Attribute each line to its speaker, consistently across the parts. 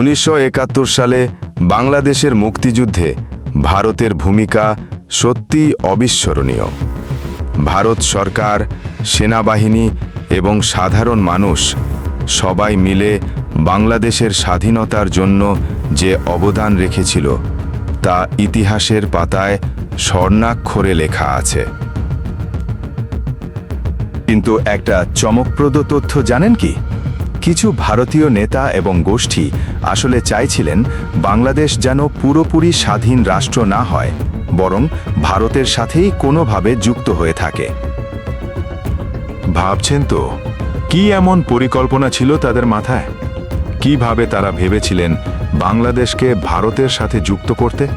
Speaker 1: উনিশশো একাত্তর সালে বাংলাদেশের মুক্তিযুদ্ধে ভারতের ভূমিকা সত্যি অবিস্মরণীয়। ভারত সরকার, সেনাবাহিনী এবং সাধারণ মানুষ সবাই মিলে বাংলাদেশের স্বাধীনতার জন্য যে অবদান রেখেছিল, তা ইতিহাসের পাতায় স্বর্ণাক্ষরে লেখা আছে। কিন্তু একটা চমকপ্রদ তথ্য জানেন কি? কিছু ভারতীয় নেতা এবং গোষ্ঠী আসলে চাইছিলেন বাংলাদেশ যেন পুরোপুরি স্বাধীন রাষ্ট্র না হয়, বরং ভারতের সাথেই কোনোভাবে যুক্ত হয়ে থাকে। ভাবছেন তো, কি এমন পরিকল্পনা ছিল তাদের মাথায়? কীভাবে তারা ভেবেছিলেন বাংলাদেশকে ভারতের সাথে যুক্ত করতে?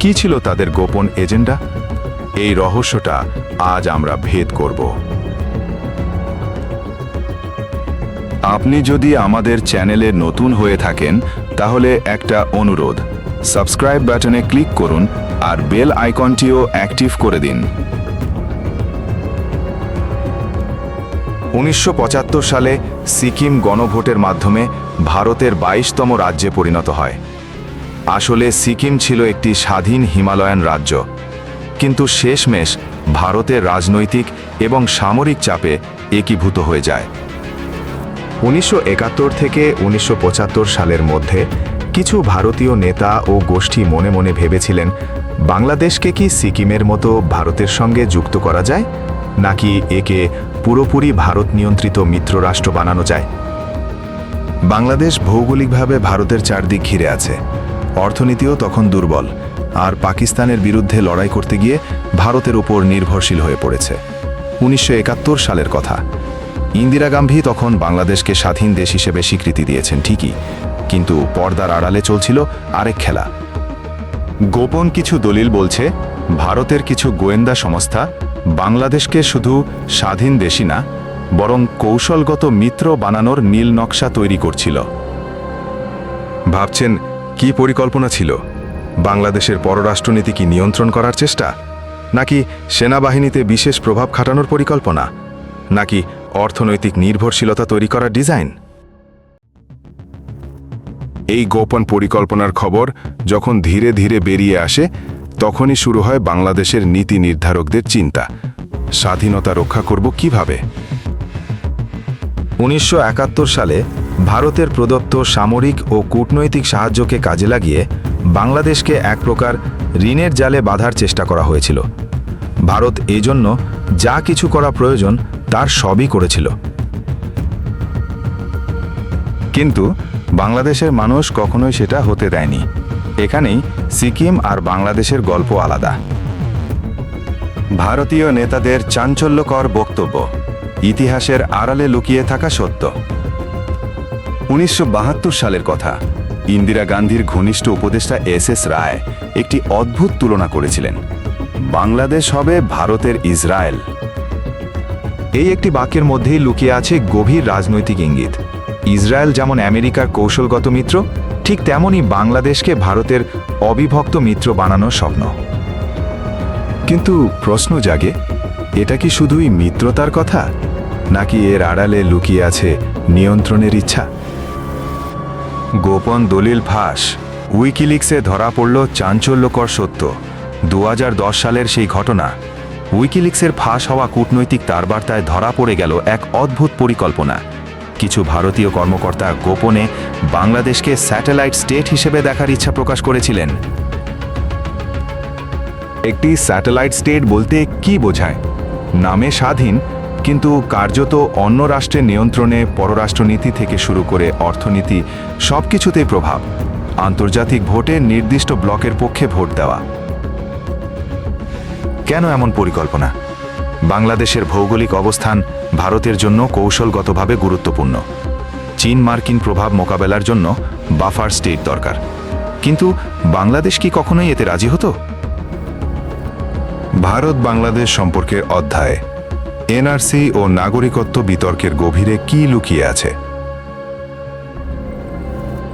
Speaker 1: কি ছিল তাদের গোপন এজেন্ডা? এই রহস্যটা আজ আমরা ভেদ করব। আপনি যদি আমাদের চ্যানেলে নতুন হয়ে থাকেন, তাহলে একটা অনুরোধ। সাবস্ক্রাইব বাটনে ক্লিক করুন আর বেল আইকনটিও অ্যাক্টিভ করে দিন। উনিশশো পঁচাত্তর সালে সিকিম গণভোটের মাধ্যমে ভারতের বাইশতম রাজ্যে পরিণত হয়। আসলে সিকিম ছিল একটি স্বাধীন হিমালয়ান রাজ্য। কিন্তু শেষমেশ ভারতের রাজনৈতিক এবং সামরিক চাপে একীভূত হয়ে যায়। উনিশশো একাত্তর থেকে উনিশশো পঁচাত্তর সালের মধ্যে কিছু ভারতীয় নেতা ও গোষ্ঠী মনে মনে ভেবেছিলেন, বাংলাদেশকে কি সিকিমের মতো ভারতের সঙ্গে যুক্ত করা যায়, নাকি একে পুরোপুরি ভারত নিয়ন্ত্রিত মিত্ররাষ্ট্র বানানো যায়? বাংলাদেশ ভৌগোলিকভাবে ভারতের চারদিক ঘিরে আছে। অর্থনীতিও তখন দুর্বল, আর পাকিস্তানের বিরুদ্ধে লড়াই করতে গিয়ে ভারতের উপর নির্ভরশীল হয়ে পড়েছে। উনিশশো একাত্তর সালের কথা ইন্দিরা গান্ধী তখন বাংলাদেশকে স্বাধীন দেশ হিসেবে স্বীকৃতি দিয়েছেন, ঠিকই। কিন্তু পর্দার আড়ালে চলছিল আরেক খেলা। গোপন কিছু দলিল বলছে, ভারতের কিছু গোয়েন্দা সংস্থা বাংলাদেশকে শুধু স্বাধীন দেশই না, বরং কৌশলগত মিত্র বানানোর নীল নকশা তৈরি করছিল। ভাবছেন, কি পরিকল্পনা ছিল? বাংলাদেশের পররাষ্ট্রনীতি কি নিয়ন্ত্রণ করার চেষ্টা? নাকি সেনাবাহিনীতে বিশেষ প্রভাব খাটানোর পরিকল্পনা? নাকি অর্থনৈতিক নির্ভরশীলতা তৈরি করার ডিজাইন। এই গোপন পরিকল্পনার খবর যখন ধীরে ধীরে বেরিয়ে আসে, তখনই শুরু হয় বাংলাদেশের নীতি নির্ধারকদের চিন্তা। স্বাধীনতা রক্ষা করব কীভাবে? উনিশশো একাত্তর সালে ভারতের প্রদত্ত সামরিক ও কূটনৈতিক সাহায্যকে কাজে লাগিয়ে বাংলাদেশকে এক প্রকার ঋণের জালে বাঁধার চেষ্টা করা হয়েছিল। ভারত এজন্য যা কিছু করা প্রয়োজন তার সবই করেছিল। কিন্তু বাংলাদেশের মানুষ কখনোই সেটা হতে দেয়নি। এখানেই সিকিম আর বাংলাদেশের গল্প আলাদা। ভারতীয় নেতাদের চাঞ্চল্যকর বক্তব্য, ইতিহাসের আড়ালে লুকিয়ে থাকা সত্য। উনিশশো বাহাত্তর সালের কথা, ইন্দিরা গান্ধীর ঘনিষ্ঠ উপদেষ্টা এস এস রায় একটি অদ্ভুত তুলনা করেছিলেন। বাংলাদেশ হবে ভারতের ইসরায়েল। এই একটি বাক্যের মধ্যেই লুকিয়ে আছে গভীর রাজনৈতিক ইঙ্গিত। ইসরায়েল যেমন আমেরিকার কৌশলগত মিত্র, ঠিক তেমনই বাংলাদেশকে ভারতের অবিভক্ত মিত্র বানানোর স্বপ্ন। কিন্তু প্রশ্ন জাগে, এটা কি শুধুই মিত্রতার কথা, নাকি এর আড়ালে লুকিয়ে আছে নিয়ন্ত্রণের ইচ্ছা? গোপন দলিল ফাঁস, উইকিলিক্সে ধরা পড়ল চাঞ্চল্যকর সত্য। দু হাজার দশ সালের সেই ঘটনা উইকিলিক্সের ফাঁস হওয়া কূটনৈতিক তারবার্তায় ধরা পড়ে গেল এক অদ্ভুত পরিকল্পনা। কিছু ভারতীয় কর্মকর্তা গোপনে বাংলাদেশকে স্যাটেলাইট স্টেট হিসেবে দেখার ইচ্ছা প্রকাশ করেছিলেন। একটি স্যাটেলাইট স্টেট বলতে কি বোঝায়? নামে স্বাধীন, কিন্তু কার্যত অন্য রাষ্ট্রের নিয়ন্ত্রণে পররাষ্ট্রনীতি থেকে শুরু করে অর্থনীতি সব কিছুতেই প্রভাব। আন্তর্জাতিক ভোটে নির্দিষ্ট ব্লকের পক্ষে ভোট দেওয়া। কেন এমন পরিকল্পনা? বাংলাদেশের ভৌগোলিক অবস্থান ভারতের জন্য কৌশলগতভাবে গুরুত্বপূর্ণ। চীন মার্কিন প্রভাব মোকাবেলার জন্য বাফার স্টেট দরকার। কিন্তু বাংলাদেশ কি কখনোই এতে রাজি হতো? ভারত বাংলাদেশ সম্পর্কের অধ্যায়। এনআরসি ও নাগরিকত্ব বিতর্কের গভীরে কি লুকিয়ে আছে?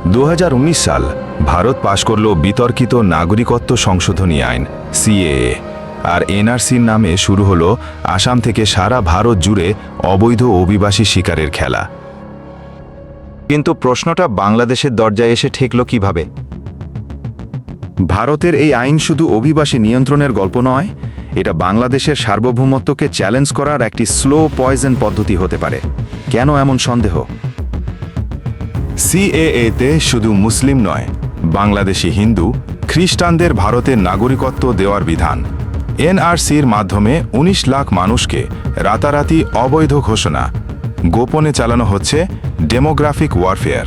Speaker 1: দু হাজার উনিশ সাল ভারত পাশ করল বিতর্কিত নাগরিকত্ব সংশোধনী আইন, সিএএ। আর এনআরসির নামে শুরু হলো আসাম থেকে সারা ভারত জুড়ে অবৈধ অভিবাসী শিকারের খেলা।
Speaker 2: কিন্তু প্রশ্নটা বাংলাদেশের দরজায় এসে ঠেকল কীভাবে?
Speaker 1: ভারতের এই আইন শুধু অভিবাসী নিয়ন্ত্রণের গল্প নয়, এটা বাংলাদেশের সার্বভৌমত্বকে চ্যালেঞ্জ করার একটি স্লো পয়জন পদ্ধতি হতে পারে। কেন এমন সন্দেহ? সিএএতে শুধু মুসলিম নয়, বাংলাদেশি হিন্দু, খ্রিস্টানদের ভারতের নাগরিকত্ব দেওয়ার বিধান। এনআরসির মাধ্যমে ১৯ লাখ মানুষকে রাতারাতি অবৈধ ঘোষণা। গোপনে চালানো হচ্ছে ডেমোগ্রাফিক ওয়ারফেয়ার।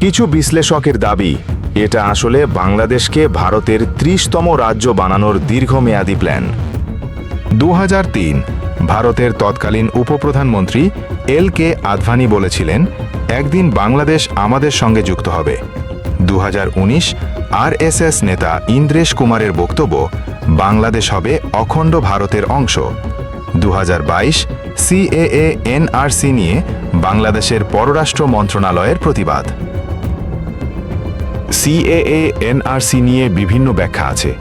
Speaker 1: কিছু বিশ্লেষকের দাবি, এটা আসলে বাংলাদেশকে ভারতের ত্রিশতম রাজ্য বানানোর দীর্ঘমেয়াদী প্ল্যান। দু হাজার তিন, ভারতের তৎকালীন উপপ্রধানমন্ত্রী এল কে আদভানি বলেছিলেন, একদিন বাংলাদেশ আমাদের সঙ্গে যুক্ত হবে। দুহাজার উনিশ, আরএসএস নেতা ইন্দ্রেশ কুমারের বক্তব্য বাংলাদেশ হবে অখণ্ড ভারতের অংশ। দু সিএএ এনআরসি নিয়ে বাংলাদেশের পররাষ্ট্র মন্ত্রণালয়ের প্রতিবাদ। সিএএ এনআরসি নিয়ে বিভিন্ন ব্যাখ্যা আছে।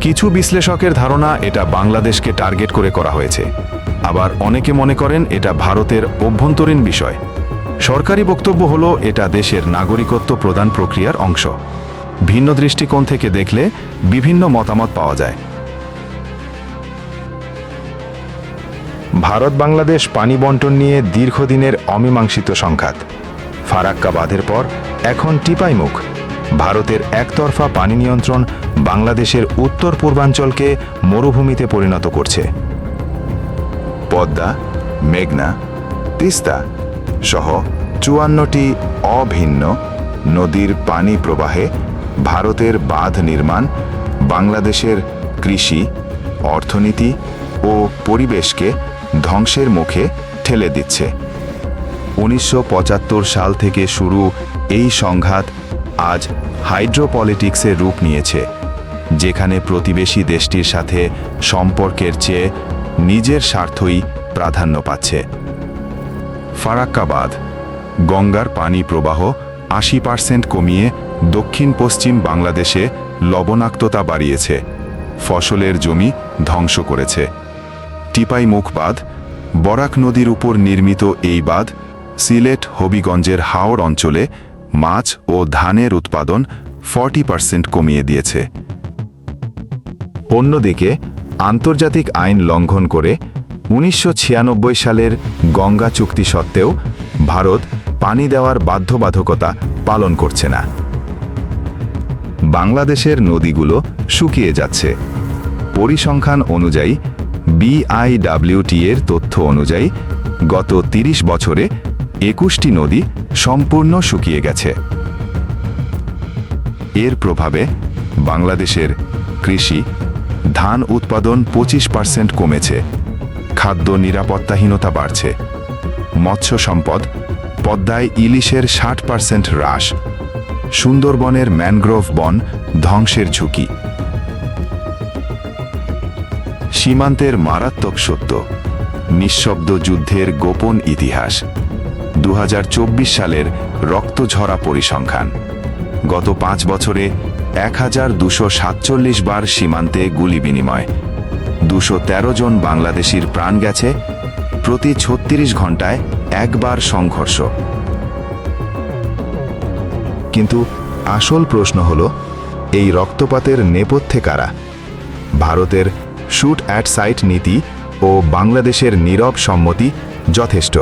Speaker 1: কিছু বিশ্লেষকের ধারণা এটা বাংলাদেশকে টার্গেট করে করা হয়েছে। আবার অনেকে মনে করেন এটা ভারতের অভ্যন্তরীণ বিষয়। সরকারি বক্তব্য হলো, এটা দেশের নাগরিকত্ব প্রদান প্রক্রিয়ার অংশ। ভিন্ন দৃষ্টিকোণ থেকে দেখলে বিভিন্ন মতামত পাওয়া যায়। ভারত বাংলাদেশ পানি বন্টন নিয়ে দীর্ঘদিনের অমীমাংসিত সংঘাত। ফারাক্কা বাঁধের পর এখন টিপাইমুখ। ভারতের একতরফা পানি নিয়ন্ত্রণ বাংলাদেশের উত্তর পূর্বাঞ্চলকে মরুভূমিতে পরিণত করছে। পদ্মা, মেঘনা, তিস্তা সহ চুয়ান্নটি অভিন্ন নদীর পানি প্রবাহে ভারতের বাঁধ নির্মাণ, বাংলাদেশের কৃষি, অর্থনীতি ও পরিবেশকে ধ্বংসের মুখে ঠেলে দিচ্ছে। উনিশশো পঁচাত্তর সাল থেকে শুরু এই সংঘাত আজ হাইড্রোপলিটিক্সের রূপ নিয়েছে, যেখানে প্রতিবেশী দেশটির সাথে সম্পর্কের চেয়ে নিজের স্বার্থই প্রাধান্য পাচ্ছে। ফারাক্কাবাদ, গঙ্গার পানি প্রবাহ আশি পার্সেন্ট কমিয়ে দক্ষিণ পশ্চিম বাংলাদেশে লবণাক্ততা বাড়িয়েছে, ফসলের জমি ধ্বংস করেছে। টিপাই মুখ বাঁধ বরাক নদীর উপর নির্মিত এই বাঁধ, সিলেট হবিগঞ্জের হাওড় অঞ্চলে মাছ ও ধানের উৎপাদন ফর্টি পার্সেন্ট কমিয়ে দিয়েছে। অন্যদিকে, আন্তর্জাতিক আইন লঙ্ঘন করে উনিশশো ছিয়ানব্বই সালের গঙ্গা চুক্তি সত্ত্বেও ভারত পানি দেওয়ার বাধ্যবাধকতা পালন করছে না। বাংলাদেশের নদীগুলো শুকিয়ে যাচ্ছে। পরিসংখ্যান অনুযায়ী বিআইডব্লিউটি এর তথ্য অনুযায়ী, গত ৩০ বছরে একুশটি নদী সম্পূর্ণ শুকিয়ে গেছে। এর প্রভাবে বাংলাদেশের কৃষি, ধান উৎপাদন পঁচিশ পার্সেন্ট কমেছে, খাদ্য নিরাপত্তাহীনতা বাড়ছে, মৎস্য সম্পদ পদ্মায় ইলিশের ষাট পার্সেন্ট হ্রাস, সুন্দরবনের ম্যানগ্রোভ বন ধ্বংসের ঝুঁকি। সীমান্তের মারাত্মক সত্য। নিঃশব্দ যুদ্ধের গোপন ইতিহাস। দু হাজার চব্বিশ সালের রক্তঝরা পরিসংখ্যান। গত পাঁচ বছরে এক হাজার দুশো বার সীমান্তে গুলি বিনিময়। দুশো তেরো জন বাংলাদেশির প্রাণ গেছে। প্রতি ছত্রিশ ঘন্টায় একবার সংঘর্ষ। কিন্তু আসল প্রশ্ন হল, এই রক্তপাতের নেপথ্যে কারা? ভারতের শুট অ্যাট সাইট নীতি ও বাংলাদেশের নীরব সম্মতি যথেষ্ট।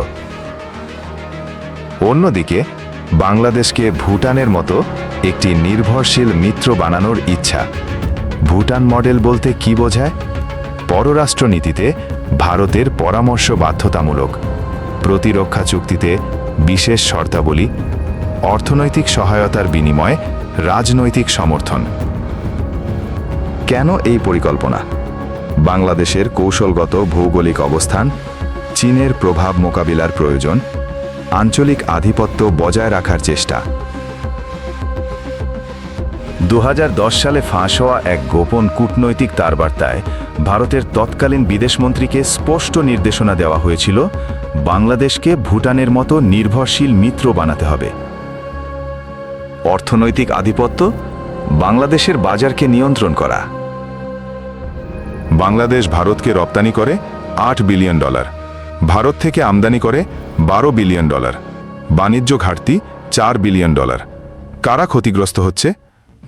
Speaker 1: অন্যদিকে, বাংলাদেশকে ভুটানের মতো একটি নির্ভরশীল মিত্র বানানোর ইচ্ছা। ভুটান মডেল বলতে কি বোঝায়? পররাষ্ট্রনীতিতে ভারতের পরামর্শ বাধ্যতামূলক। প্রতিরক্ষা চুক্তিতে বিশেষ শর্তাবলী, অর্থনৈতিক সহায়তার বিনিময়ে রাজনৈতিক সমর্থন। কেন এই পরিকল্পনা? বাংলাদেশের কৌশলগত ভৌগোলিক অবস্থান, চীনের প্রভাব মোকাবিলার প্রয়োজন, আঞ্চলিক আধিপত্য বজায় রাখার চেষ্টা। দু হাজার দশ সালে ফাঁস হওয়া এক গোপন কূটনৈতিক তারবার্তায় ভারতের তৎকালীন বিদেশমন্ত্রীকে স্পষ্ট নির্দেশনা দেওয়া হয়েছিল, বাংলাদেশকে ভুটানের মতো নির্ভরশীল মিত্র বানাতে হবে। অর্থনৈতিক আধিপত্য, বাংলাদেশের বাজারকে নিয়ন্ত্রণ করা। বাংলাদেশ ভারতকে রপ্তানি করে আট বিলিয়ন ডলার। ভারত থেকে আমদানি করে বারো বিলিয়ন ডলার। বাণিজ্য ঘাটতি চার বিলিয়ন ডলার। কারা ক্ষতিগ্রস্ত হচ্ছে?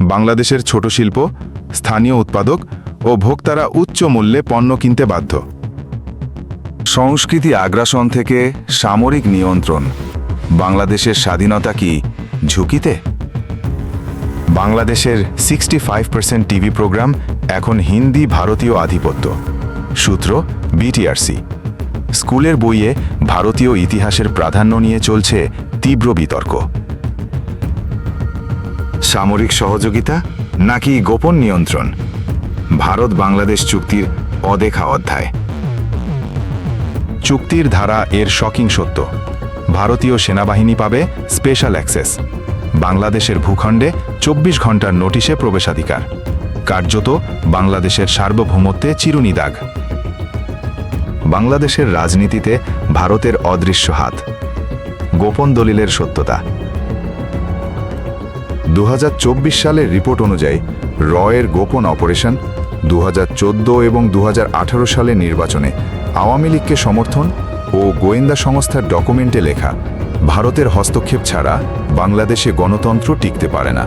Speaker 1: বাংলাদেশের ছোট শিল্প, স্থানীয় উৎপাদক ও ভোক্তারা উচ্চ মূল্যে পণ্য কিনতে বাধ্য। সংস্কৃতি আগ্রাসন থেকে সামরিক নিয়ন্ত্রণ। বাংলাদেশের স্বাধীনতা কি ঝুঁকিতে? বাংলাদেশের sixty five percent TV program এখন হিন্দি ভারতীয় আধিপত্য। সূত্র বিটিআরসি স্কুলের বইয়ে ভারতীয় ইতিহাসের প্রাধান্য নিয়ে চলছে তীব্র বিতর্ক। সামরিক সহযোগিতা নাকি গোপন নিয়ন্ত্রণ? ভারত বাংলাদেশ চুক্তির অদেখা অধ্যায়। চুক্তির ধারা এর শকিং সত্য। ভারতীয় সেনাবাহিনী পাবে স্পেশাল অ্যাক্সেস বাংলাদেশের ভূখণ্ডে চব্বিশ ঘণ্টার নোটিশে প্রবেশাধিকার। কার্যত বাংলাদেশের সার্বভৌমত্বে চিরুনি দাগ বাংলাদেশের রাজনীতিতে ভারতের অদৃশ্য হাত। গোপন দলিলের সত্যতা। দু হাজার চব্বিশ সালের রিপোর্ট অনুযায়ী রয়ের গোপন অপারেশন দু হাজার চোদ্দ এবং দু হাজার আঠারো সালের নির্বাচনে আওয়ামী লীগকে সমর্থন ও গোয়েন্দা সংস্থার ডকুমেন্টে লেখা, ভারতের হস্তক্ষেপ ছাড়া বাংলাদেশে গণতন্ত্র টিকতে পারে না।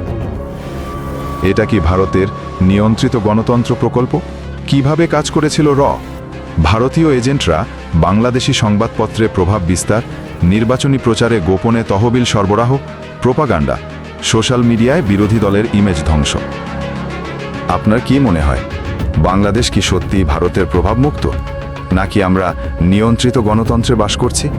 Speaker 1: এটা কি ভারতের নিয়ন্ত্রিত গণতন্ত্র প্রকল্প? কীভাবে কাজ করেছিল র? ভারতীয় এজেন্টরা বাংলাদেশি সংবাদপত্রে প্রভাব বিস্তার, নির্বাচনী প্রচারে গোপনে তহবিল সরবরাহ, প্রোপাগান্ডা, সোশ্যাল মিডিয়ায় বিরোধী দলের ইমেজ ধ্বংস। আপনার কি মনে হয়, বাংলাদেশ কি সত্যি ভারতের প্রভাবমুক্ত? নাকি আমরা নিয়ন্ত্রিত গণতন্ত্রে বাস করছি?